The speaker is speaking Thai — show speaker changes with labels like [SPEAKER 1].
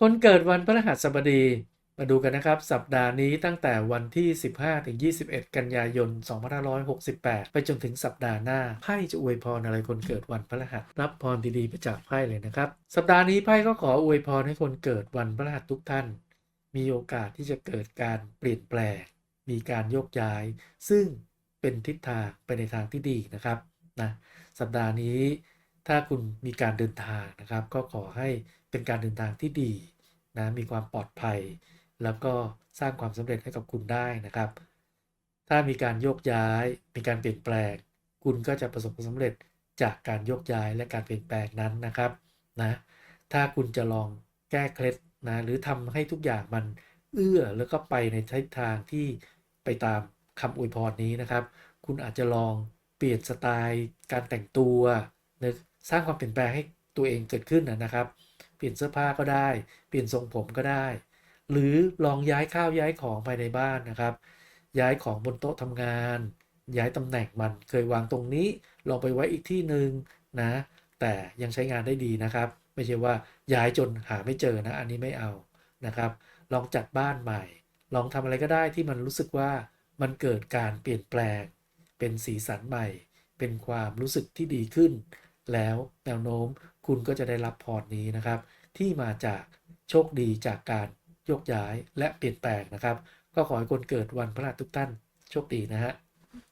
[SPEAKER 1] คนเกิดวันพฤหัสบดี มาดูกันนะครับ สัปดาห์นี้ตั้งแต่วันที่ 15 ถึง 21 กันยายน 2568 ไปจนถึงสัปดาห์หน้า ไพ่จะอวยพรอะไรคนเกิดวันพฤหัส รับพรดีๆไปจากไพ่เลยนะครับ สัปดาห์นี้ไพ่ก็ขออวยพรให้คนเกิดวันพฤหัสทุกท่าน มีโอกาสที่จะเกิดการเปลี่ยนแปลง มีการโยกย้าย ซึ่งเป็นทิศทางไปในทางที่ดีนะครับ นะ สัปดาห์นี้ ถ้าคุณมีการเดินทางนะครับ ก็ขอให้เป็นการเดินทางที่ดีนะมีความปลอดภัย แล้วก็สร้างความสำเร็จให้กับคุณได้นะครับ ถ้ามีการโยกย้าย มีการเปลี่ยนแปลง คุณก็จะประสบความสำเร็จจากการโยกย้ายและการเปลี่ยนแปลงนั้นนะครับนะถ้าคุณจะลองแก้เคล็ดนะหรือทำให้ทุกอย่างมันเอื้อแล้วก็ไปในทิศทางที่ไปตามคำอวยพรนี้นะครับ คุณอาจจะลองเปลี่ยนสไตล์ การแต่งตัวนะ สร้างความเปลี่ยนแปลงให้ตัวเองเกิดขึ้นนะครับ เปลี่ยนเสื้อผ้าก็ได้ เปลี่ยนทรงผมก็ได้ หรือลองย้ายข้าวย้ายของภายในบ้านนะครับ ย้ายของบนโต๊ะทำงาน ย้ายตำแหน่งมันเคยวางตรงนี้ลองไปไว้อีกที่หนึ่งนะ แต่ยังใช้งานได้ดีนะครับ ไม่ใช่ว่าย้ายจนหาไม่เจอนะ อันนี้ไม่เอานะครับ ลองจัดบ้านใหม่ ลองทำอะไรก็ได้ที่มันรู้สึกว่ามันเกิดการเปลี่ยนแปลง เป็นสีสันใหม่ เป็นความรู้สึกที่ดีขึ้น แล้วแนวโน้มคุณก็จะได้รับพรนี้นะครับ ที่มาจากโชคดีจากการโยกย้ายและเปลี่ยนแปลงนะครับ ก็ขอให้คนเกิดวันพฤหัสทุกท่านโชคดีนะฮะ